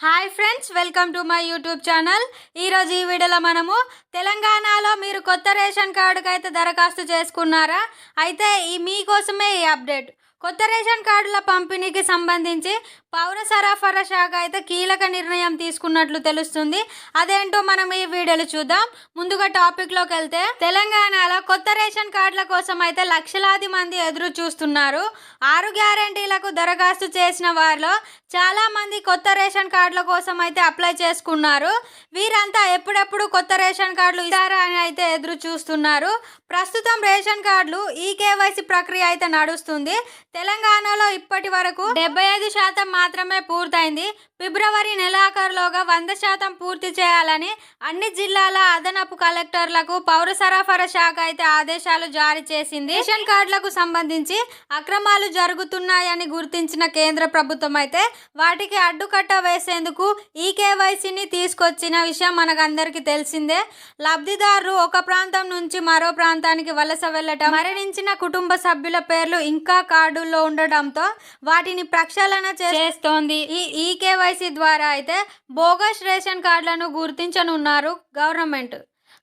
Hi friends welcome to my YouTube channel ఈరోజు ఈ వీడియోలో మనము తెలంగాణలో మీరు కొత్త రేషన్ కార్డుకు అయితే దరఖాస్తు చేసుకున్నారా? అయితే ఈ మీకోసమే ఈ అప్డేట్. కొత్త రేషన్ కార్డుల పంపిణీకి సంబంధించి పౌర సరఫరా శాఖ అయితే కీలక నిర్ణయం తీసుకున్నట్లు తెలుస్తుంది. అదేంటో మనం ఈ వీడియోలో చూద్దాం. ముందుగా టాపిక్లోకి వెళ్తే తెలంగాణలో కొత్త రేషన్ కార్డుల కోసం అయితే లక్షలాది మంది ఎదురు చూస్తున్నారు. ఆరు గ్యారంటీలకు దరఖాస్తు చేసిన వారిలో చాలా మంది కొత్త రేషన్ కార్డుల కోసం అయితే అప్లై చేసుకున్నారు. వీరంతా ఎప్పుడెప్పుడు కొత్త రేషన్ కార్డులు ఇస్తారా అని అయితే ఎదురు చూస్తున్నారు. ప్రస్తుతం రేషన్ కార్డులు ఈ కేవైసీ ప్రక్రియ అయితే నడుస్తుంది. తెలంగాణలో ఇప్పటి వరకు డెబ్బై ఐదు శాతం మాత్రమే పూర్తయింది. ఫిబ్రవరి నెలాఖరులోగా వంద శాతం పూర్తి చేయాలని అన్ని జిల్లాల అదనపు కలెక్టర్లకు పౌర సరఫరా శాఖ అయితే ఆదేశాలు జారీ చేసింది. రేషన్ కార్డులకు సంబంధించి అక్రమాలు జరుగుతున్నాయని గుర్తించిన కేంద్ర ప్రభుత్వం అయితే వాటికి అడ్డుకట్ట వేసేందుకు ఈ కేవైసీని తీసుకొచ్చిన విషయం మనకందరికీ తెలిసిందే. లబ్ధిదారులు ఒక ప్రాంతం నుంచి మరో ప్రాంతానికి వలస వెళ్ళటం మరణించిన కుటుంబ సభ్యుల పేర్లు ఇంకా కార్డుల్లో ఉండటంతో వాటిని ప్రక్షాళన చేస్తోంది. ఈ ఈ కేవైసీ ద్వారా అయితే బోగస్ రేషన్ కార్డులను గుర్తించనున్నారు గవర్నమెంట్.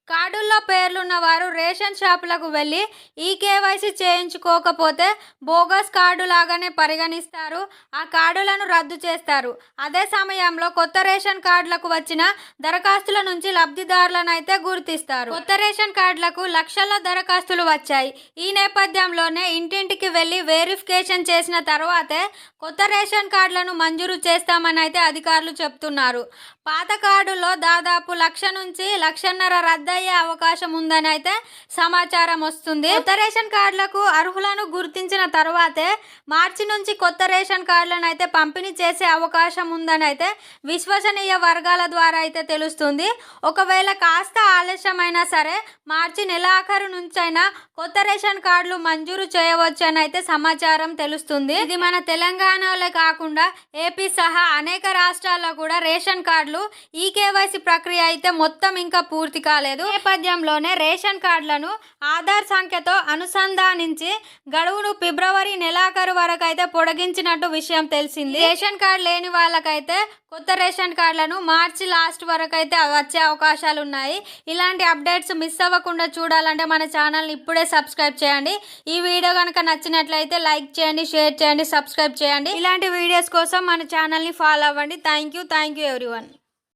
కార్డుల్లో పేర్లున్న వారు రేషన్ షాపులకు వెళ్ళి ఈ కేవైసీ చేయించుకోకపోతే బోగస్ కార్డు లాగానే పరిగణిస్తారు. ఆ కార్డులను రద్దు చేస్తారు. అదే సమయంలో కొత్త రేషన్ కార్డులకు వచ్చిన దరఖాస్తుల నుంచి లబ్ధిదారులను అయితే గుర్తిస్తారు. కొత్త రేషన్ కార్డులకు లక్షల దరఖాస్తులు వచ్చాయి. ఈ నేపథ్యంలోనే ఇంటింటికి వెళ్ళి వెరిఫికేషన్ చేసిన తర్వాతే కొత్త రేషన్ కార్డులను మంజూరు చేస్తామని అయితే అధికారులు చెప్తున్నారు. పాత కార్డులో దాదాపు లక్ష నుంచి లక్షన్నర రద్దు రద్దయ్యే అవకాశం ఉందని అయితే సమాచారం వస్తుంది. కొత్త రేషన్ కార్డులకు అర్హులను గుర్తించిన తర్వాతే మార్చి నుంచి కొత్త రేషన్ కార్డులను అయితే పంపిణీ చేసే అవకాశం ఉందని అయితే విశ్వసనీయ వర్గాల ద్వారా అయితే తెలుస్తుంది. ఒకవేళ కాస్త ఆలస్యమైనా సరే మార్చి నెలాఖరు నుంచైనా కొత్త రేషన్ కార్డులు మంజూరు చేయవచ్చు అని అయితే సమాచారం తెలుస్తుంది. ఇది మన తెలంగాణలో కాకుండా ఏపీ సహా అనేక రాష్ట్రాల్లో కూడా రేషన్ కార్డులు ఈ కేవైసీ ప్రక్రియ అయితే మొత్తం ఇంకా పూర్తి కాలేదు. నేపథ్యంలోనే రేషన్ కార్డులను ఆధార్ సంఖ్యతో అనుసంధానించి గడువును ఫిబ్రవరి నెలాఖరు వరకు అయితే పొడిగించినట్టు విషయం తెలిసింది. రేషన్ కార్డు లేని వాళ్ళకైతే కొత్త రేషన్ కార్డులను మార్చి లాస్ట్ వరకు అయితే వచ్చే అవకాశాలు ఉన్నాయి. ఇలాంటి అప్డేట్స్ మిస్ అవ్వకుండా చూడాలంటే మన ఛానల్ని ఇప్పుడే సబ్స్క్రైబ్ చేయండి. ఈ వీడియో కనుక నచ్చినట్లయితే లైక్ చేయండి షేర్ చేయండి సబ్స్క్రైబ్ చేయండి. ఇలాంటి వీడియోస్ కోసం మన ఛానల్ని ఫాలో అవ్వండి. Thank you thank you everyone.